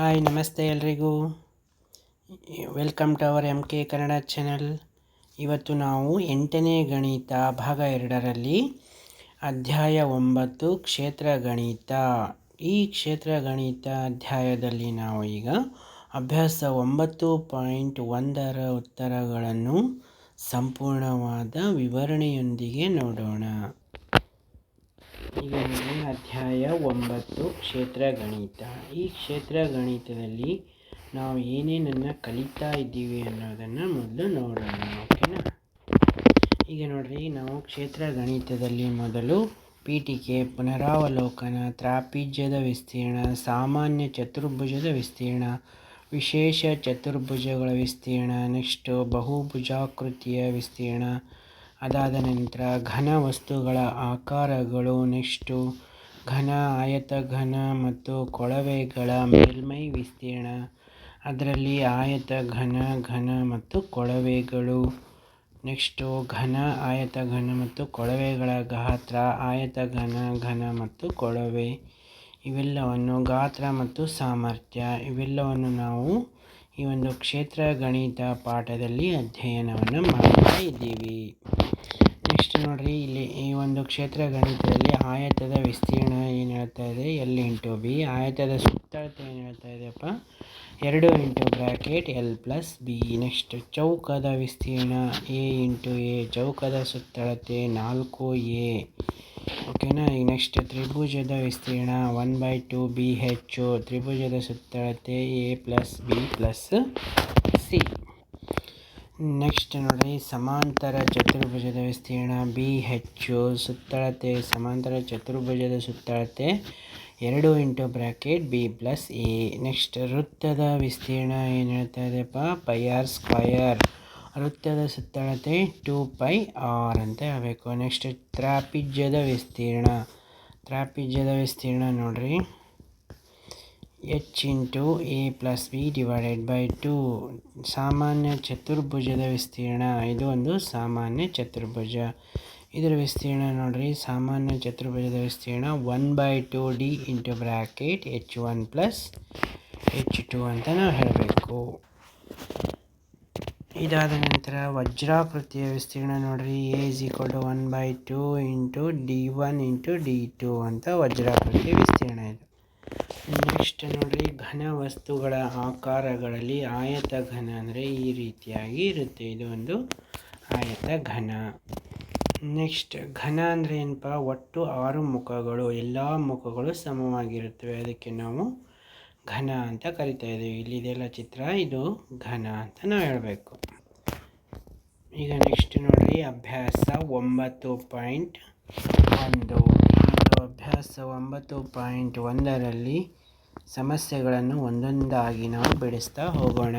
Hi, ನಮಸ್ತೆ ಎಲ್ರಿಗೂ. Welcome to our M K Kannada channel. ಇವತ್ತು ನಾವು ಎಂಟನೇ ಗಣಿತ ಭಾಗ ಎರಡರಲ್ಲಿ ಅಧ್ಯಾಯ ಒಂಬತ್ತು, ಕ್ಷೇತ್ರ ಗಣಿತ. ಈ ಕ್ಷೇತ್ರ ಗಣಿತ ಅಧ್ಯಾಯದಲ್ಲಿ ನಾವು ಈಗ ಅಭ್ಯಾಸ ಒಂಬತ್ತು ಪಾಯಿಂಟ್ ಒಂದರ ಉತ್ತರಗಳನ್ನು ಸಂಪೂರ್ಣವಾದ ವಿವರಣೆಯೊಂದಿಗೆ ನೋಡೋಣ. ಈಗ ಅಧ್ಯಾಯ ಒಂಬತ್ತು, ಕ್ಷೇತ್ರ ಗಣಿತ. ಈ ಕ್ಷೇತ್ರ ಗಣಿತದಲ್ಲಿ ನಾವು ಏನೇನನ್ನು ಕಲಿತಾ ಇದ್ದೀವಿ ಅನ್ನೋದನ್ನು ಮೊದಲು ನೋಡೋಣ, ಓಕೆನಾ? ಈಗ ನೋಡ್ರಿ, ನಾವು ಕ್ಷೇತ್ರ ಗಣಿತದಲ್ಲಿ ಮೊದಲು ಪೀಠಿಕೆ, ಪುನರಾವಲೋಕನ, ತ್ರಾಪಿಜ್ಯದ ವಿಸ್ತೀರ್ಣ, ಸಾಮಾನ್ಯ ಚತುರ್ಭುಜದ ವಿಸ್ತೀರ್ಣ, ವಿಶೇಷ ಚತುರ್ಭುಜಗಳ ವಿಸ್ತೀರ್ಣ, ನೆಕ್ಸ್ಟು ಬಹುಭುಜಾಕೃತಿಯ ವಿಸ್ತೀರ್ಣ, ಅದಾದ ನಂತರ ಘನ ವಸ್ತುಗಳ ಆಕಾರಗಳು, ನೆಕ್ಸ್ಟು ಘನ ಆಯತ ಘನ ಮತ್ತು ಕೊಳವೆಗಳ ಮೇಲ್ಮೈ ವಿಸ್ತೀರ್ಣ. ಅದರಲ್ಲಿ ಆಯತ ಘನ ಘನ ಮತ್ತು ಕೊಳವೆಗಳು. ನೆಕ್ಸ್ಟು ಘನ, ಆಯತ ಘನ ಮತ್ತು ಕೊಳವೆಗಳ ಗಾತ್ರ, ಆಯತ ಘನ ಘನ ಮತ್ತು ಕೊಳವೆ. ಇವೆಲ್ಲವನ್ನು ಗಾತ್ರ ಮತ್ತು ಸಾಮರ್ಥ್ಯ. ಇವೆಲ್ಲವನ್ನು ನಾವು ಈ ಒಂದು ಕ್ಷೇತ್ರ ಗಣಿತ ಪಾಠದಲ್ಲಿ ಅಧ್ಯಯನವನ್ನು ಮಾಡ್ತಾ ಇದ್ದೀವಿ. ನೋಡ್ರಿ, ಇಲ್ಲಿ ಈ ಒಂದು ಕ್ಷೇತ್ರ ಗಣಿತದಲ್ಲಿ ಆಯತದ ವಿಸ್ತೀರ್ಣ ಏನು ಹೇಳ್ತಾ ಇದೆ? ಎಲ್ ಇಂಟು ಬಿ ಆಯತದ ಸುತ್ತಳತೆ ಏನು ಹೇಳ್ತಾ ಇದೆಯಪ್ಪ? ಎರಡು into bracket L plus B next ಚೌಕದ ವಿಸ್ತೀರ್ಣ ಎ ಇಂಟು ಎ ಚೌಕದ ಸುತ್ತಳತೆ ನಾಲ್ಕು ಎ ಓಕೆನಾ ಈಗ ನೆಕ್ಸ್ಟ್ ತ್ರಿಭುಜದ ವಿಸ್ತೀರ್ಣ ಒನ್ ಬೈ ಟು ಬಿ ಹೆಚ್ಚು ತ್ರಿಭುಜದ ಸುತ್ತಳತೆ A plus B plus C next ನೋಡಿ, ಸಮಾಂತರ ಚತುರ್ಭುಜದ ವಿಸ್ತೀರ್ಣ ಬಿ ಹೆಚ್ಚು, ಸುತ್ತಳತೆ, ಸಮಾಂತರ ಚತುರ್ಭುಜದ ಸುತ್ತಳತೆ ಎರಡು into bracket B plus A next, ವೃತ್ತದ ವಿಸ್ತೀರ್ಣ ಏನು ಹೇಳ್ತಾ ಇದೆಯಪ್ಪ? ಪೈ ಆರ್ ಸ್ಕ್ವಯರ್ ವೃತ್ತದ ಸುತ್ತಳತೆ ಟೂ ಪೈ ಆರ್ ಅಂತ ಹೇಳಬೇಕು. ನೆಕ್ಸ್ಟ್, ತ್ರಾಪಿಜ್ಯದ ವಿಸ್ತೀರ್ಣ. ತ್ರಾಪಿಜ್ಯದ ವಿಸ್ತೀರ್ಣ ನೋಡ್ರಿ. H into A plus B divided by two ಸಾಮಾನ್ಯ ಚತುರ್ಭುಜದ ವಿಸ್ತೀರ್ಣ, ಇದು ಒಂದು ಸಾಮಾನ್ಯ ಚತುರ್ಭುಜ. ಇದರ ವಿಸ್ತೀರ್ಣ ನೋಡ್ರಿ, ಸಾಮಾನ್ಯ ಚತುರ್ಭುಜದ ವಿಸ್ತೀರ್ಣ one by two D into bracket H one plus H two ಅಂತ ನಾವು ಹೇಳಬೇಕು. ಇದಾದ ನಂತರ ವಜ್ರಾಕೃತಿಯ ವಿಸ್ತೀರ್ಣ ನೋಡ್ರಿ A is equal to one by two into D one into D two ಅಂತ ವಜ್ರಾಕೃತಿಯ ವಿಸ್ತೀರ್ಣ ಇದು. ನೆಕ್ಸ್ಟ್ ನೋಡ್ರಿ, ಘನ ವಸ್ತುಗಳ ಆಕಾರಗಳಲ್ಲಿ ಆಯತ ಘನ ಅಂದರೆ ಈ ರೀತಿಯಾಗಿ ಇರುತ್ತೆ. ಇದು ಒಂದು ಆಯತ ಘನ. ನೆಕ್ಸ್ಟ್, ಘನ ಅಂದರೆ ಏನಪ್ಪ? ಒಟ್ಟು ಆರು ಮುಖಗಳು, ಎಲ್ಲ ಮುಖಗಳು ಸಮವಾಗಿರುತ್ತವೆ. ಅದಕ್ಕೆ ನಾವು ಘನ ಅಂತ ಕರಿತಾ ಇದ್ದೀವಿ. ಇಲ್ಲಿದೆಲ್ಲ ಚಿತ್ರ, ಇದು ಘನ ಅಂತ ನಾವು ಹೇಳಬೇಕು. ಈಗ ನೆಕ್ಸ್ಟ್ ನೋಡ್ರಿ, ಅಭ್ಯಾಸ ಒಂಬತ್ತು ಪಾಯಿಂಟ್ ಒಂದು. ಅಭ್ಯಾಸ ಒಂಬತ್ತು ಪಾಯಿಂಟ್ ಒಂದರಲ್ಲಿ ಸಮಸ್ಯೆಗಳನ್ನು ಒಂದೊಂದಾಗಿ ನಾವು ಬಿಡಿಸ್ತಾ ಹೋಗೋಣ.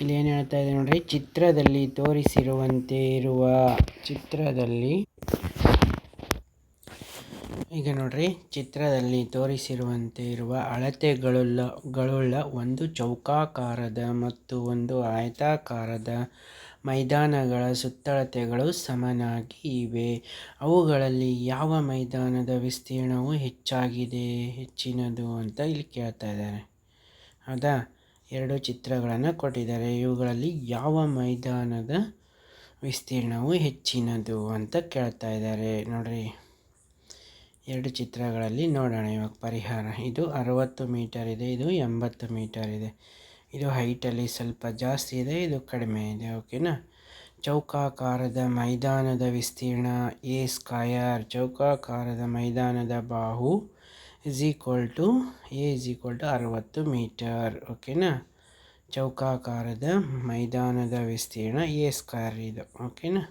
ಇಲ್ಲಿ ಏನು ಹೇಳ್ತಾ ಇದೆ ನೋಡ್ರಿ? ಚಿತ್ರದಲ್ಲಿ ತೋರಿಸಿರುವಂತೆ ಇರುವ ಚಿತ್ರದಲ್ಲಿ ಈಗ ನೋಡ್ರಿ, ಚಿತ್ರದಲ್ಲಿ ತೋರಿಸಿರುವಂತೆ ಇರುವ ಅಳತೆಗಳುಳ್ಳ, ಗಳುಳ್ಳ ಒಂದು ಚೌಕಾಕಾರದ ಮತ್ತು ಒಂದು ಆಯತಾಕಾರದ ಮೈದಾನಗಳ ಸುತ್ತಳತೆಗಳು ಸಮನಾಗಿ ಇವೆ. ಅವುಗಳಲ್ಲಿ ಯಾವ ಮೈದಾನದ ವಿಸ್ತೀರ್ಣವು ಹೆಚ್ಚಾಗಿದೆ, ಹೆಚ್ಚಿನದು ಅಂತ ಇಲ್ಲಿ ಕೇಳ್ತಾ ಇದ್ದಾರೆ. ಹೌದಾ ಎರಡು ಚಿತ್ರಗಳನ್ನು ಕೊಟ್ಟಿದ್ದಾರೆ. ಇವುಗಳಲ್ಲಿ ಯಾವ ಮೈದಾನದ ವಿಸ್ತೀರ್ಣವು ಹೆಚ್ಚಿನದು ಅಂತ ಕೇಳ್ತಾ ಇದ್ದಾರೆ. ನೋಡ್ರಿ, ಎರಡು ಚಿತ್ರಗಳಲ್ಲಿ ನೋಡೋಣ ಇವಾಗ ಪರಿಹಾರ. ಇದು ಅರವತ್ತು ಮೀಟರ್ ಇದೆ, ಇದು ಎಂಬತ್ತು ಮೀಟರ್ ಇದೆ. ಇದು ಹೈಟಲ್ಲಿ ಸ್ವಲ್ಪ ಜಾಸ್ತಿ ಇದೆ, ಇದು ಕಡಿಮೆ ಇದೆ ಓಕೆನಾ ಚೌಕಾಕಾರದ ಮೈದಾನದ ವಿಸ್ತೀರ್ಣ ಎ ಸ್ಕ್ವಯರ್ ಚೌಕಾಕಾರದ ಮೈದಾನದ ಬಾಹು is equal to A is equal to ಅರವತ್ತು ಮೀಟರ್ ಓಕೆನಾ ಚೌಕಾಕಾರದ ಮೈದಾನದ ವಿಸ್ತೀರ್ಣ ಎ ಸ್ಕ್ವಯರ್ ಇದು ಓಕೆನಾ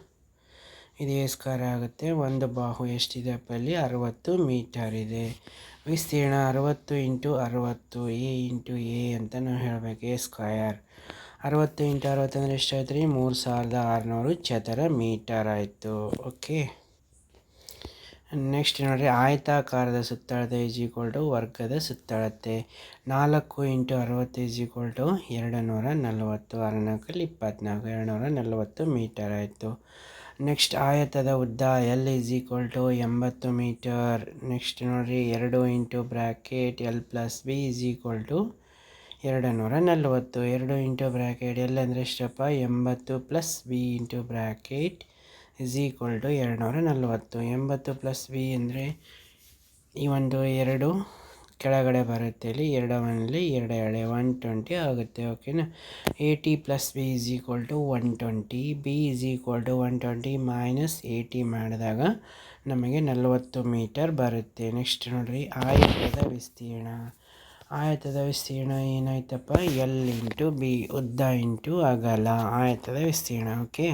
ಇದು ಸ್ಕ್ವೇರ್ ಆಗುತ್ತೆ? ಒಂದು ಬಾಹು ಎಷ್ಟಿದೆ ಅಲ್ಲಿ ಅರವತ್ತು ಮೀಟರ್ ಇದೆ. ವಿಸ್ತೀರ್ಣ ಅರುವತ್ತು ಇಂಟು ಅರುವತ್ತು, ಎ ಇಂಟು ಎ ಅಂತ ನಾವು ಹೇಳಬೇಕು, ಎ ಸ್ಕ್ವಯರ್ ಅರವತ್ತು ಇಂಟು ಅರವತ್ತು ಅಂದರೆ ಎಷ್ಟಾಯ್ತು ರೀ ಮೂರು ಸಾವಿರದ ಆರುನೂರು ಚದರ ಮೀಟರ್ ಆಯಿತು. ಓಕೆ ನೆಕ್ಸ್ಟ್ ನೋಡಿರಿ, ಆಯತಾಕಾರದ ಸುತ್ತಳತೆ ಈಸ್ ಈಕ್ವಲ್ ಟು ವರ್ಗದ ಸುತ್ತಳತೆ. ನಾಲ್ಕು ಇಂಟು ಅರವತ್ತು ಈಸ್ ಈಕ್ವಲ್ ಟು ಎರಡು ನೂರ ನಲವತ್ತು. ಅರನಾಲ್ಕಲ್ಲಿ ಇಪ್ಪತ್ತ್ನಾಲ್ಕು ಎರಡು ನೂರ ನಲವತ್ತು ಮೀಟರ್ ಆಯಿತು. ನೆಕ್ಸ್ಟ್ ಆಯತದ ಉದ್ದ ಎಲ್ ಈಸ್ ಈಕ್ವಲ್ ಟು ಎಂಬತ್ತು ಮೀಟರ್ ನೆಕ್ಸ್ಟ್ ನೋಡಿರಿ, ಎರಡು into bracket L plus B is equal to ಎರಡು ನೂರ ನಲ್ವತ್ತು. ಎರಡು ಇಂಟು ಬ್ರ್ಯಾಕೆಟ್ ಎಲ್ ಅಂದರೆ ಎಷ್ಟಪ್ಪ? ಎಂಬತ್ತು plus B into bracket is equal to ಎರಡು ನೂರ ನಲ್ವತ್ತು. ಎಂಬತ್ತು ಪ್ಲಸ್ ಬಿ ಅಂದರೆ ಈ ಒಂದು ಎರಡು ಕೆಳಗಡೆ ಬರುತ್ತೆ ಇಲ್ಲಿ. ಎರಡು ಒನ್ಲಿ ಎರಡು ಎಳೆ ಒನ್ ಟ್ವೆಂಟಿ ಆಗುತ್ತೆ. ಓಕೆನಾ eighty plus B is equal to one twenty B is equal to one twenty minus eighty ಮಾಡಿದಾಗ ನಮಗೆ ನಲವತ್ತು ಮೀಟರ್ ಬರುತ್ತೆ. ನೆಕ್ಸ್ಟ್ ನೋಡಿರಿ. ಆಯತದ ವಿಸ್ತೀರ್ಣ. ಆಯತದ ವಿಸ್ತೀರ್ಣ ಏನಾಯ್ತಪ್ಪ? ಎಲ್ ಇಂಟು ಬಿ ಉದ್ದ ಇಂಟು ಅಗಲ. ಆಯತದ ವಿಸ್ತೀರ್ಣ. ಓಕೆ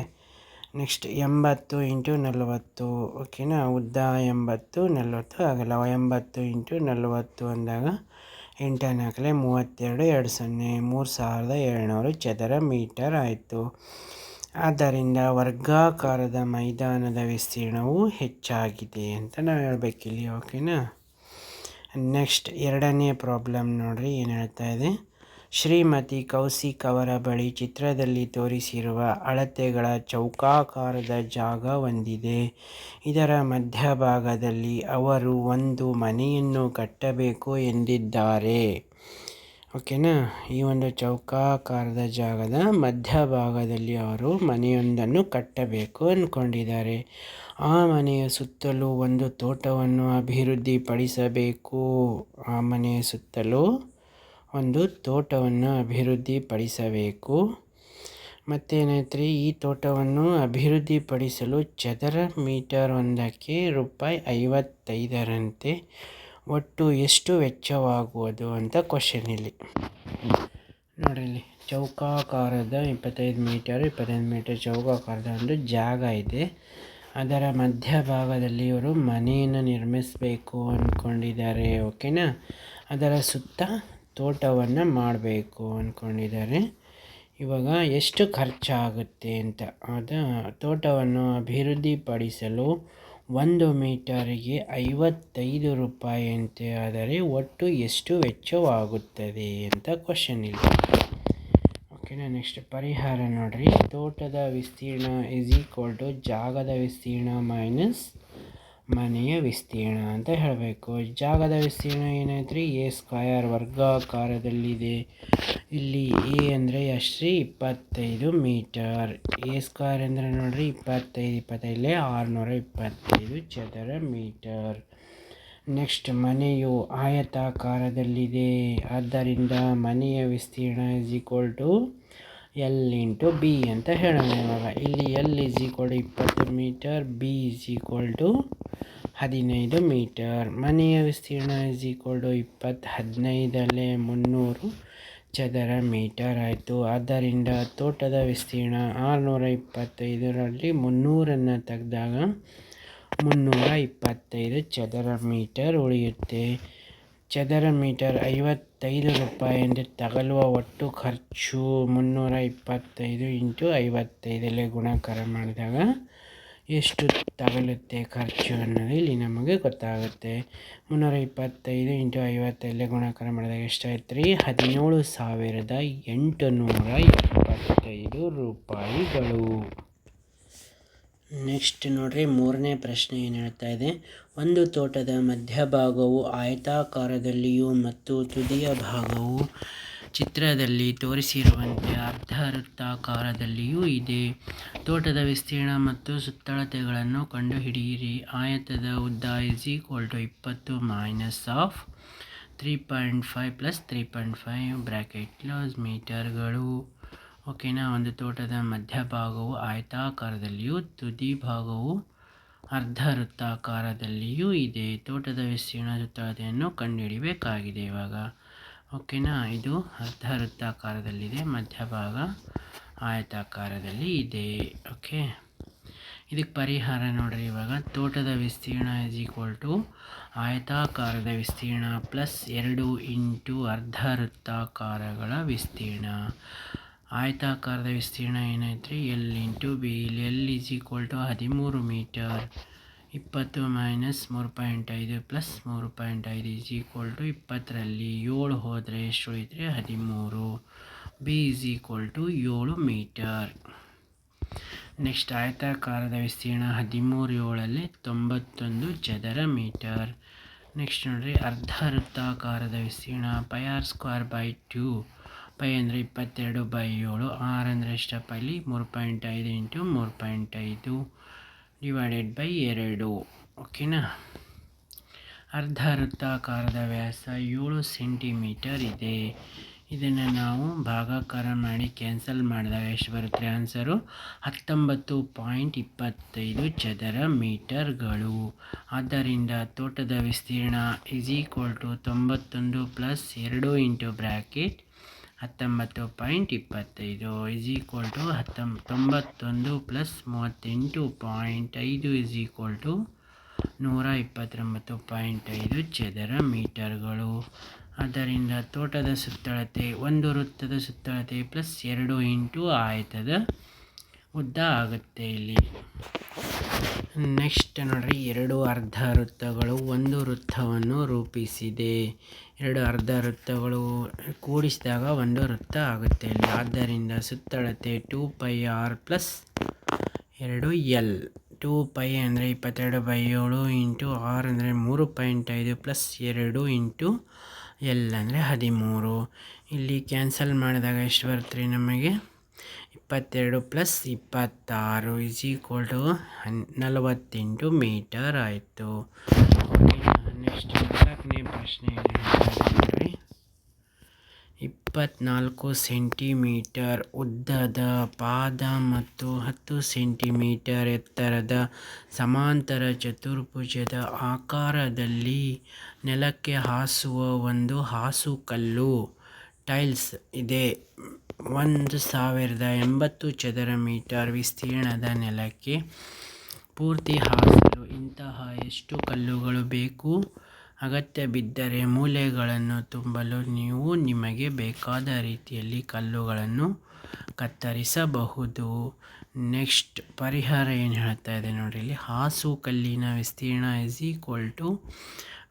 ನೆಕ್ಸ್ಟ್ ಎಂಬತ್ತು ಇಂಟು ನಲವತ್ತು. ಓಕೆನಾ ಉದ್ದ ಎಂಬತ್ತು, ನಲವತ್ತು ಆಗಲ್ಲ. ಎಂಬತ್ತು ಇಂಟು ನಲವತ್ತು ಅಂದಾಗ ಎಂಟನಾಲ್ಕಲೆ ಮೂವತ್ತೆರಡು, ಎರಡು ಸೊನ್ನೆ, ಮೂರು ಸಾವಿರದ ಏಳ್ನೂರು ಚದರ ಮೀಟರ್ ಆಯಿತು. ಆದ್ದರಿಂದ ವರ್ಗಾಕಾರದ ಮೈದಾನದ ವಿಸ್ತೀರ್ಣವು ಹೆಚ್ಚಾಗಿದೆ ಅಂತ ನಾವು ಹೇಳಬೇಕಿಲ್ಲಿ. ಓಕೆನಾ ನೆಕ್ಸ್ಟ್ ಎರಡನೇ ಪ್ರಾಬ್ಲಮ್ ನೋಡಿರಿ ಏನು ಹೇಳ್ತಾ ಇದೆ. ಶ್ರೀಮತಿ ಕೌಶಿಕ್ ಅವರ ಬಳಿ ಚಿತ್ರದಲ್ಲಿ ತೋರಿಸಿರುವ ಅಳತೆಗಳ ಚೌಕಾಕಾರದ ಜಾಗ ಹೊಂದಿದೆ. ಇದರ ಮಧ್ಯಭಾಗದಲ್ಲಿ ಅವರು ಒಂದು ಮನೆಯನ್ನು ಕಟ್ಟಬೇಕು ಎಂದಿದ್ದಾರೆ. ಓಕೆನಾ? ಈ ಒಂದು ಚೌಕಾಕಾರದ ಜಾಗದ ಮಧ್ಯಭಾಗದಲ್ಲಿ ಅವರು ಮನೆಯೊಂದನ್ನು ಕಟ್ಟಬೇಕು ಅಂದ್ಕೊಂಡಿದ್ದಾರೆ. ಆ ಮನೆಯ ಸುತ್ತಲೂ ಒಂದು ತೋಟವನ್ನು ಅಭಿವೃದ್ಧಿಪಡಿಸಬೇಕು. ಆ ಮನೆಯ ಸುತ್ತಲೂ ಒಂದು ತೋಟವನ್ನು ಅಭಿವೃದ್ಧಿಪಡಿಸಬೇಕು. ಮತ್ತೇನೈತ್ರಿ ಈ ತೋಟವನ್ನು ಅಭಿವೃದ್ಧಿಪಡಿಸಲು ಚದರ ಮೀಟರ್ ಒಂದಕ್ಕೆ ರೂಪಾಯಿ ಐವತ್ತೈದರಂತೆ ಒಟ್ಟು ಎಷ್ಟು ವೆಚ್ಚವಾಗುವುದು ಅಂತ ಕ್ವಶನ್ ಇಲ್ಲಿ. ನೋಡ್ರಿ, ಚೌಕಾಕಾರದ ಇಪ್ಪತ್ತೈದು ಮೀಟರ್ ಇಪ್ಪತ್ತೈದು ಮೀಟರ್ ಚೌಕಾಕಾರದ ಒಂದು ಜಾಗ ಇದೆ. ಅದರ ಮಧ್ಯಭಾಗದಲ್ಲಿ ಇವರು ಮನೆಯನ್ನು ನಿರ್ಮಿಸಬೇಕು ಅಂದ್ಕೊಂಡಿದ್ದಾರೆ ಓಕೆನಾ ಅದರ ಸುತ್ತ ತೋಟವನ್ನು ಮಾಡಬೇಕು ಅಂದ್ಕೊಂಡಿದ್ದಾರೆ ಇವಾಗ ಎಷ್ಟು ಖರ್ಚಾಗುತ್ತೆ ಅಂತ. ಅದ ತೋಟವನ್ನು ಅಭಿವೃದ್ಧಿಪಡಿಸಲು ಒಂದು ಮೀಟರಿಗೆ ಐವತ್ತೈದು ರೂಪಾಯಿ ಅಂತೆ ಆದರೆ ಒಟ್ಟು ಎಷ್ಟು ವೆಚ್ಚವಾಗುತ್ತದೆ ಅಂತ ಕ್ವಶನ್ ಇಲ್ಲ. ಓಕೆನಾ ನೆಕ್ಸ್ಟ್ ಪರಿಹಾರ ನೋಡಿರಿ. ತೋಟದ ವಿಸ್ತೀರ್ಣ ಈಕ್ವಲ್ ಟು ಜಾಗದ ವಿಸ್ತೀರ್ಣ ಮೈನಸ್ ಮನೆಯ ವಿಸ್ತೀರ್ಣ ಅಂತ ಹೇಳಬೇಕು. ಜಾಗದ ವಿಸ್ತೀರ್ಣ ಏನೈತ್ರಿ ಎ ಸ್ಕ್ವಯರ್ ವರ್ಗಾಕಾರದಲ್ಲಿದೆ. ಇಲ್ಲಿ ಎ ಅಂದರೆ ಅಷ್ಟ್ರಿ ಇಪ್ಪತ್ತೈದು ಮೀಟರ್. ಎ ಸ್ಕ್ವಯರ್ ಅಂದರೆ ನೋಡಿರಿ, ಇಪ್ಪತ್ತೈದು ಇಪ್ಪತ್ತೈದಲೇ ಆರುನೂರ ಇಪ್ಪತ್ತೈದು ಚದರ ಮೀಟರ್. ನೆಕ್ಸ್ಟ್ ಮನೆಯು ಆಯತಾಕಾರದಲ್ಲಿದೆ. ಆದ್ದರಿಂದ ಮನೆಯ ವಿಸ್ತೀರ್ಣ is equal to L into B ಅಂತ ಹೇಳೋಣ ಇವಾಗ ಇಲ್ಲಿ ಎಲ್ ಇಸ್ ಈಕ್ವಲ್ ಟು ಇಪ್ಪತ್ತು metre B is equal to ಹದಿನೈದು ಮೀಟರ್. ಮನೆಯ ವಿಸ್ತೀರ್ಣ ಇಸ್ ಈಕ್ವಲ್ ಟು ಇಪ್ಪತ್ತು ಹದಿನೈದಲ್ಲೇ ಮುನ್ನೂರು ಚದರ ಮೀಟರ್ ಆಯಿತು. ಆದ್ದರಿಂದ ತೋಟದ ವಿಸ್ತೀರ್ಣ ಆರುನೂರ ಇಪ್ಪತ್ತೈದರಲ್ಲಿ ಮುನ್ನೂರನ್ನು ತೆಗೆದಾಗ ಮುನ್ನೂರ ಇಪ್ಪತ್ತೈದು ಚದರ ಮೀಟರ್ ಉಳಿಯುತ್ತೆ. ಚದರ ಮೀಟರ್ ಐವತ್ತೈದು ರೂಪಾಯಿ ಎಂದು ತಗಲುವ ಒಟ್ಟು ಖರ್ಚು ಮುನ್ನೂರ ಇಪ್ಪತ್ತೈದು ಇಂಟು ಐವತ್ತೈದಲ್ಲೇ ಗುಣಾಕಾರ ಮಾಡಿದಾಗ ಎಷ್ಟು ತಗಲುತ್ತೆ ಖರ್ಚು ಅನ್ನೋದು ಇಲ್ಲಿ ನಮಗೆ ಗೊತ್ತಾಗುತ್ತೆ. ಮುನ್ನೂರ ಇಪ್ಪತ್ತೈದು ಇಂಟು ಐವತ್ತೈದಲ್ಲೇ ಗುಣಾಕಾರ ಮಾಡಿದಾಗ ಎಷ್ಟಾಯ್ತು ರೀ ಹದಿನೇಳು ಸಾವಿರದ ಎಂಟುನೂರ ಇಪ್ಪತ್ತೈದು ರೂಪಾಯಿಗಳು. ನೆಕ್ಸ್ಟ್ ನೋಡ್ರಿ, ಮೂರನೇ ಪ್ರಶ್ನೆ ಏನು ಹೇಳ್ತಾ ಇದೆ? ಒಂದು ತೋಟದ ಮಧ್ಯಭಾಗವು ಆಯತಾಕಾರದಲ್ಲಿಯೂ ಮತ್ತು ತುದಿಯ ಭಾಗವು ಚಿತ್ರದಲ್ಲಿ ತೋರಿಸಿರುವಂತೆ ಅರ್ಧ ವೃತ್ತಾಕಾರದಲ್ಲಿಯೂ ಇದೆ. ತೋಟದ ವಿಸ್ತೀರ್ಣ ಮತ್ತು ಸುತ್ತಳತೆಗಳನ್ನು ಕಂಡುಹಿಡಿಯಿರಿ. ಆಯತದ ಉದ್ದ ಇಸ್ ಈಕ್ವಲ್ ಟು ಇಪ್ಪತ್ತು minus of three point five plus three point five bracket close ಮೀಟರ್ಗಳು ಓಕೆನಾ ಒಂದು ತೋಟದ ಮಧ್ಯಭಾಗವು ಆಯತಾಕಾರದಲ್ಲಿಯೂ, ತುದಿ ಭಾಗವು ಅರ್ಧ ವೃತ್ತಾಕಾರದಲ್ಲಿಯೂ ಇದೆ. ತೋಟದ ವಿಸ್ತೀರ್ಣ ಸುತ್ತಳತೆಯನ್ನು ಕಂಡುಹಿಡಿಯಬೇಕಾಗಿದೆ ಇವಾಗ. ಓಕೆನಾ? ಇದು ಅರ್ಧ ವೃತ್ತಾಕಾರದಲ್ಲಿದೆ ಮಧ್ಯಭಾಗ ಆಯತಾಕಾರದಲ್ಲಿ ಇದೆ. ಓಕೆ. ಇದಕ್ಕೆ ಪರಿಹಾರ ನೋಡ್ರಿ ಇವಾಗ. ತೋಟದ ವಿಸ್ತೀರ್ಣ ಇಸ್ ಈಕ್ವಲ್ ಟು ಆಯತಾಕಾರದ ವಿಸ್ತೀರ್ಣ ಪ್ಲಸ್ ಎರಡು ಇಂಟು ಅರ್ಧ ವೃತ್ತಾಕಾರಗಳ ವಿಸ್ತೀರ್ಣ. ಆಯತಾಕಾರದ ವಿಸ್ತೀರ್ಣ ಏನೈತ್ರಿ L into B L is equal to ಹದಿಮೂರು ಮೀಟರ್ ಇಪ್ಪತ್ತು ಮೈನಸ್ ಮೂರು ಪಾಯಿಂಟ್ ಐದು ಪ್ಲಸ್ ಮೂರು ಪಾಯಿಂಟ್ ಐದು ಇಸ್ ಈಕ್ವಲ್ ಟು ಇಪ್ಪತ್ತರಲ್ಲಿ ಏಳು ಹೋದರೆ ಎಷ್ಟು ಉಳಿದರೆ ಹದಿಮೂರು. ಬಿ ಇಸ್ ಈಕ್ವಲ್ ಟು ಏಳು ಮೀಟರ್ ನೆಕ್ಸ್ಟ್ ಆಯತಾಕಾರದ ವಿಸ್ತೀರ್ಣ ಹದಿಮೂರು ಏಳಲ್ಲಿ ತೊಂಬತ್ತೊಂದು ಚದರ ಮೀಟರ್ ನೆಕ್ಸ್ಟ್ ನೋಡಿರಿ ಅರ್ಧ ವೃತ್ತಾಕಾರದ ವಿಸ್ತೀರ್ಣ pi r square by two pi ಅಂದರೆ ಇಪ್ಪತ್ತೆರಡು ಬೈ ಏಳು. ಆರ್ ಅಂದರೆ ಎಷ್ಟಪ್ಪ ಇಲ್ಲಿ? ಮೂರು ಪಾಯಿಂಟ್ ಐದು ಇಂಟು ಮೂರು ಪಾಯಿಂಟ್ ಐದು. ಡಿವೈಡೆಡ್ ಬೈ ಎರಡು. ಓಕೆನಾ ಅರ್ಧ ವೃತ್ತಾಕಾರದ ವ್ಯಾಸ ಏಳು ಸೆಂಟಿಮೀಟರ್ ಇದೆ. ಇದನ್ನು ನಾವು ಭಾಗಾಕಾರ ಮಾಡಿ ಕ್ಯಾನ್ಸಲ್ ಮಾಡಿದಾಗ ಎಷ್ಟು ಬರುತ್ತೆ ಆನ್ಸರು ಹತ್ತೊಂಬತ್ತು ಪಾಯಿಂಟ್ ಇಪ್ಪತ್ತೈದು ಚದರ ಮೀಟರ್ಗಳು. ಆದ್ದರಿಂದ ತೋಟದ ವಿಸ್ತೀರ್ಣ ಇಸ್ ಈಕ್ವಲ್ ಟು ತೊಂಬತ್ತೊಂದು ಪ್ಲಸ್ ಎರಡು ಇಂಟು ಬ್ರ್ಯಾಕೆಟ್ ಹತ್ತೊಂಬತ್ತು ಪಾಯಿಂಟ್ ಇಪ್ಪತ್ತೈದು ಇಸ್ ಈಕ್ವಲ್ ಟು ಹತ್ತೊಂ ತೊಂಬತ್ತೊಂದು ಪ್ಲಸ್ ಮೂವತ್ತೆಂಟು ಪಾಯಿಂಟ್ ಐದು ಇಸ್ ಈಕ್ವಲ್ ಟು ನೂರ ಇಪ್ಪತ್ತೊಂಬತ್ತು ಪಾಯಿಂಟ್ ಐದು ಚದರ ಮೀಟರ್ಗಳು. ಆದ್ದರಿಂದ ತೋಟದ ಸುತ್ತಳತೆ ಒಂದು ವೃತ್ತದ ಸುತ್ತಳತೆ ಪ್ಲಸ್ ಎರಡು ಇಂಟು ಆಯತದ ಉದ್ದ ಆಗುತ್ತೆ ಇಲ್ಲಿ. ನೆಕ್ಸ್ಟ್ ನೋಡ್ರಿ, ಎರಡು ಅರ್ಧ ವೃತ್ತಗಳು ಒಂದು ವೃತ್ತವನ್ನು ರೂಪಿಸಿದೆ. ಎರಡು ಅರ್ಧ ವೃತ್ತಗಳು ಕೂಡಿಸಿದಾಗ ಒಂದು ವೃತ್ತ ಆಗುತ್ತೆ ಇಲ್ಲಿ ಆದ್ದರಿಂದ ಸುತ್ತಳತೆ ಟೂ ಪೈ ಆರ್ ಪ್ಲಸ್ ಎರಡು ಎಲ್. ಟೂ ಪೈ ಅಂದರೆ ಇಪ್ಪತ್ತೆರಡು ಬೈ ಏಳು ಇಂಟು ಆರ್ ಅಂದರೆ ಮೂರು ಪಾಯಿಂಟ್ ಐದು ಪ್ಲಸ್ ಎರಡು ಇಂಟು ಎಲ್ ಅಂದರೆ ಹದಿಮೂರು. ಇಲ್ಲಿ ಕ್ಯಾನ್ಸಲ್ ಮಾಡಿದಾಗ ಎಷ್ಟು ಬರುತ್ತೆ ನಮಗೆ? ಇಪ್ಪತ್ತೆರಡು ಪ್ಲಸ್ ಇಪ್ಪತ್ತಾರು ಇಸ್ ಈಕ್ವಲ್ ಟು ಹನ್ ನಲವತ್ತೆಂಟು ಮೀಟರ್ ಆಯಿತು. ನೆಕ್ಸ್ಟ್ ನಾಲ್ಕನೇ ಪ್ರಶ್ನೆ ಇಪ್ಪತ್ನಾಲ್ಕು ಸೆಂಟಿಮೀಟರ್ ಉದ್ದದ ಪಾದ ಮತ್ತು ಹತ್ತು ಸೆಂಟಿಮೀಟರ್ ಎತ್ತರದ ಸಮಾಂತರ ಚತುರ್ಭುಜದ ಆಕಾರದಲ್ಲಿ ನೆಲಕ್ಕೆ ಹಾಸುವ ಒಂದು ಹಾಸುಕಲ್ಲು. ಟೈಲ್ಸ್ ಇದೆ. ಒಂದು ಸಾವಿರದ ಎಂಬತ್ತು ಚದರ ಮೀಟರ್ ವಿಸ್ತೀರ್ಣದ ನೆಲಕ್ಕೆ ಪೂರ್ತಿ ಹಾಸಲು, ಇಂತಹ ಎಷ್ಟು ಕಲ್ಲುಗಳು ಬೇಕು? ಅಗತ್ಯ ಬಿದ್ದರೆ ಮೂಲೆಗಳನ್ನು ತುಂಬಲು ನೀವು ನಿಮಗೆ ಬೇಕಾದ ರೀತಿಯಲ್ಲಿ ಕಲ್ಲುಗಳನ್ನು ಕತ್ತರಿಸಬಹುದು. ನೆಕ್ಸ್ಟ್ ಪರಿಹಾರ ಏನು ಹೇಳ್ತಾ ಇದೆ ನೋಡಿರಿ ಹಾಸು ಕಲ್ಲಿನ ವಿಸ್ತೀರ್ಣ is equal to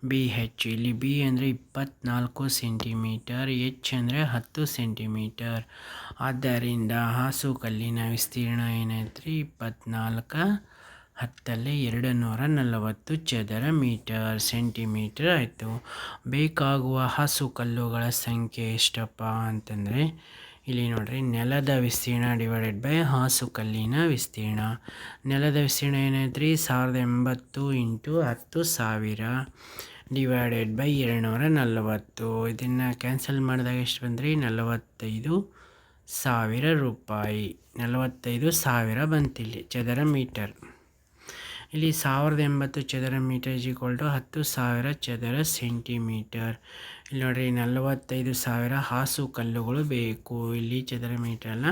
B H. ಇಲ್ಲಿ ಬಿ ಅಂದರೆ ಇಪ್ಪತ್ನಾಲ್ಕು ಸೆಂಟಿಮೀಟರ್, ಎಚ್ ಅಂದರೆ ಹತ್ತು ಸೆಂಟಿಮೀಟರ್. ಆದ್ದರಿಂದ ಹಾಸು ಕಲ್ಲಿನ ವಿಸ್ತೀರ್ಣ ಏನೈತ್ರಿ ಇಪ್ಪತ್ನಾಲ್ಕು ಹತ್ತಲ್ಲಿ ಎರಡು ನೂರ ನಲವತ್ತು ಚದರ ಮೀಟರ್ ಸೆಂಟಿಮೀಟರ್ ಆಯಿತು. ಬೇಕಾಗುವ ಹಾಸುಕಲ್ಲುಗಳ ಸಂಖ್ಯೆ ಎಷ್ಟಪ್ಪ ಅಂತಂದರೆ ಇಲ್ಲಿ ನೋಡಿರಿ, ನೆಲದ ವಿಸ್ತೀರ್ಣ ಡಿವೈಡೆಡ್ ಬೈ ಹಾಸು ಕಲ್ಲಿನ ವಿಸ್ತೀರ್ಣ. ನೆಲದ ವಿಸ್ತೀರ್ಣ ಏನೈತ್ರಿ? ಸಾವಿರದ ಎಂಬತ್ತು ಇಂಟು ಹತ್ತು ಸಾವಿರ ಡಿವೈಡೆಡ್ ಬೈ ಎರಡುನೂರ ನಲವತ್ತು. ಇದನ್ನು ಕ್ಯಾನ್ಸಲ್ ಮಾಡಿದಾಗ ಎಷ್ಟು ಬಂದ್ರಿ? ನಲವತ್ತೈದು ಸಾವಿರ ರೂಪಾಯಿ. ನಲವತ್ತೈದು ಸಾವಿರ ಬಂತಿಲ್ಲಿ, ಚದರ ಮೀಟರ್. ಇಲ್ಲಿ ಸಾವಿರದ ಎಂಬತ್ತು ಚದರ ಮೀಟರ್ ಇಸ್ ಈಕ್ವಲ್ ಟು ಹತ್ತು ಸಾವಿರ ಚದರ ಸೆಂಟಿಮೀಟರ್ ಇಲ್ಲಿ ನೋಡಿರಿ, ನಲವತ್ತೈದು ಸಾವಿರ ಹಾಸು ಕಲ್ಲುಗಳು ಬೇಕು. ಇಲ್ಲಿ ಚದರ ಮೀಟರ್ ಅಲ್ಲ,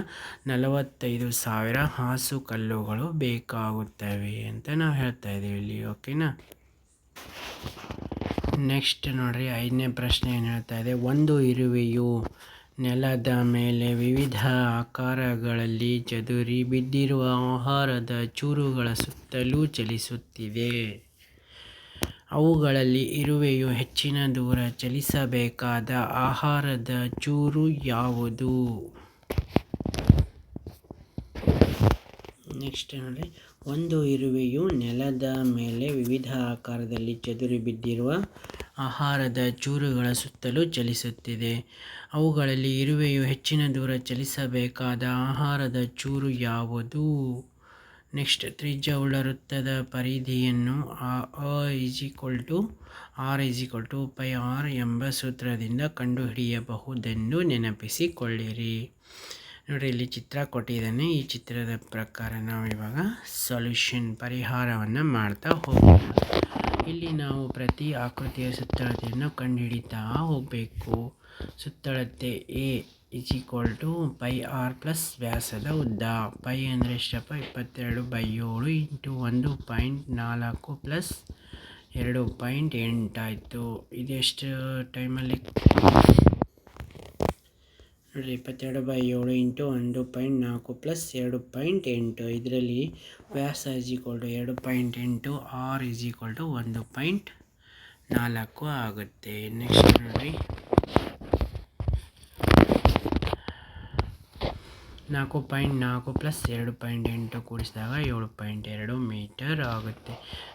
ನಲವತ್ತೈದು ಸಾವಿರ ಹಾಸು ಕಲ್ಲುಗಳು ಬೇಕಾಗುತ್ತವೆ ಅಂತ ನಾವು ಹೇಳ್ತಾ ಇದ್ದೀವಿ ಇಲ್ಲಿ ಓಕೆನಾ ನೆಕ್ಸ್ಟ್ ನೋಡಿರಿ, ಐದನೇ ಪ್ರಶ್ನೆ ಏನು ಹೇಳ್ತಾ ಇದೆ? ಒಂದು ಇರುವೆಯು ನೆಲದ ಮೇಲೆ ವಿವಿಧ ಆಕಾರಗಳಲ್ಲಿ ಚದುರಿ ಬಿದ್ದಿರುವ ಆಹಾರದ ಚೂರುಗಳ ಸುತ್ತಲೂ ಚಲಿಸುತ್ತಿದೆ ಅವುಗಳಲ್ಲಿ ಇರುವೆಯು ಹೆಚ್ಚಿನ ದೂರ ಚಲಿಸಬೇಕಾದ ಆಹಾರದ ಚೂರು ಯಾವುದು? ನೆಕ್ಸ್ಟ್ ಒಂದು ಇರುವೆಯು ನೆಲದ ಮೇಲೆ ವಿವಿಧ ಆಕಾರದಲ್ಲಿ ಚದುರಿ ಬಿದ್ದಿರುವ ಆಹಾರದ ಚೂರುಗಳ ಸುತ್ತಲೂ ಚಲಿಸುತ್ತಿದೆ. ಅವುಗಳಲ್ಲಿ ಇರುವೆಯು ಹೆಚ್ಚಿನ ದೂರ ಚಲಿಸಬೇಕಾದ ಆಹಾರದ ಚೂರು ಯಾವುದು? ನೆಕ್ಸ್ಟ್ ತ್ರಿಜ್ಯವುಳ್ಳ ವೃತ್ತದ ಪರಿಧಿಯನ್ನು ಅ is two r is two pi r ಎಂಬ ಸೂತ್ರದಿಂದ ಕಂಡುಹಿಡಿಯಬಹುದೆಂದು ನೆನಪಿಸಿಕೊಳ್ಳಿರಿ. ನೋಡಿ, ಇಲ್ಲಿ ಚಿತ್ರ ಕೊಟ್ಟಿದ್ದಾನೆ. ಈ ಚಿತ್ರದ ಪ್ರಕಾರ ನಾವು ಇವಾಗ ಸೊಲ್ಯೂಷನ್ ಪರಿಹಾರವನ್ನು ಮಾಡ್ತಾ ಹೋಗೋಣ. ಇಲ್ಲಿ ನಾವು ಪ್ರತಿ ಆಕೃತಿಯ ಸುತ್ತಳತೆಯನ್ನು ಕಂಡುಹಿಡಿತಾ ಹೋಗಬೇಕು. ಸುತ್ತಳತೆ A is equal to pi r plus ವ್ಯಾಸದ ಉದ್ದ. ಪೈ ಅಂದರೆ ಎಷ್ಟಪ್ಪ? ಇಪ್ಪತ್ತೆರಡು ಬೈ ಏಳು ಇಂಟು ಒಂದು ಪಾಯಿಂಟ್ ನಾಲ್ಕು ಪ್ಲಸ್ ಎರಡು ಪಾಯಿಂಟ್ ಎಂಟಾಯಿತು ಇದೆಷ್ಟು ಟೈಮಲ್ಲಿ ನೋಡಿರಿ ಇಪ್ಪತ್ತೆರಡು ಬೈ ಏಳು ಇಂಟು ಒಂದು ಪಾಯಿಂಟ್ ನಾಲ್ಕು ಪ್ಲಸ್ ಎರಡು ಪಾಯಿಂಟ್ ಎಂಟು. ಇದರಲ್ಲಿ ವ್ಯಾಸ ಇಸ್ ಈಕ್ವಲ್ ಟು ಎರಡು ಪಾಯಿಂಟ್ ಎಂಟು ಆರ್ ಇಸ್ ಈಕ್ವಲ್ ಟು ಒಂದು ಪಾಯಿಂಟ್ ನಾಲ್ಕು ಆಗುತ್ತೆ. ನೆಕ್ಸ್ಟ್ ನೋಡಿ. ನಾಲ್ಕು ಪಾಯಿಂಟ್ ನಾಲ್ಕು ಪ್ಲಸ್ ಎರಡು ಪಾಯಿಂಟ್ ಎಂಟು ಕೂಡಿಸಿದಾಗ ಏಳು ಪಾಯಿಂಟ್ ಎರಡು ಮೀಟರ್ ಆಗುತ್ತೆ.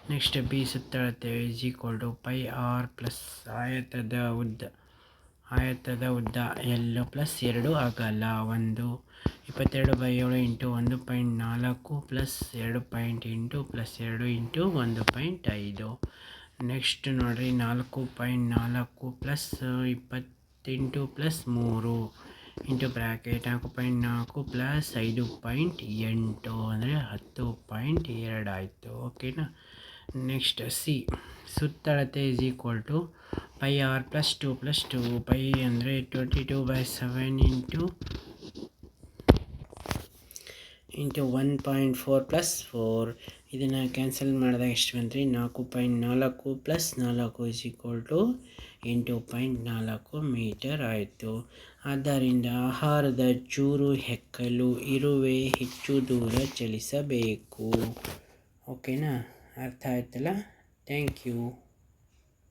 ನೆಕ್ಸ್ಟ್ ಬಿ ಸುತ್ತಳತೆ is equal to pi r plus ಆಯತದ ಉದ್ದ. ಆಯತದ ಉದ್ದ ಎಲ್ಲು ಪ್ಲಸ್ ಎರಡು ಅಗಲ ಒಂದು ಇಪ್ಪತ್ತೆರಡು ಬೈ ಏಳು ಇಂಟು ಒಂದು ಪಾಯಿಂಟ್ ನಾಲ್ಕು ಪ್ಲಸ್ ಎರಡು ಪಾಯಿಂಟ್ ಎಂಟು ಪ್ಲಸ್ ಎರಡು ಇಂಟು ಒಂದು ಪಾಯಿಂಟ್ ಐದು. ನೆಕ್ಸ್ಟ್ ನೋಡಿರಿ, ನಾಲ್ಕು ಪಾಯಿಂಟ್ ನಾಲ್ಕು ಪ್ಲಸ್ ಇಪ್ಪತ್ತೆಂಟು ಪ್ಲಸ್ ಮೂರು ಇಂಟು ಬ್ರ್ಯಾಕೆಟ್ ನಾಲ್ಕು ಪಾಯಿಂಟ್ ನಾಲ್ಕು ಪ್ಲಸ್ ಐದು ಪಾಯಿಂಟ್ ಎಂಟು ಅಂದರೆ ಹತ್ತು ಪಾಯಿಂಟ್ ಎರಡು ಆಯಿತು. ಓಕೆನಾ ನೆಕ್ಸ್ಟ್ ಸಿ ಸುತ್ತಳತೆ is equal to pi r plus two plus two pi ಅಂದರೆ twenty two by seven into into one point four plus four ಇದನ್ನು ಕ್ಯಾನ್ಸಲ್ ಮಾಡಿದಾಗ ಎಷ್ಟು ಬಂದರೆ ನಾಲ್ಕು ಪಾಯಿಂಟ್ ನಾಲ್ಕು ಪ್ಲಸ್ ನಾಲ್ಕು ಇಸ್ ಈಕ್ವಲ್ ಟು ಎಂಟು ಪಾಯಿಂಟ್ ನಾಲ್ಕು ಮೀಟರ್ ಆಯಿತು. ಆದ್ದರಿಂದ ಆಹಾರದ ಚೂರು, ಹೆಕ್ಕಲು, ಇರುವೆ ಹೆಚ್ಚು ದೂರ ಚಲಿಸಬೇಕು. ಓಕೆನಾ ಅರ್ಥ ಆಯ್ತಲ್ಲ? Thank you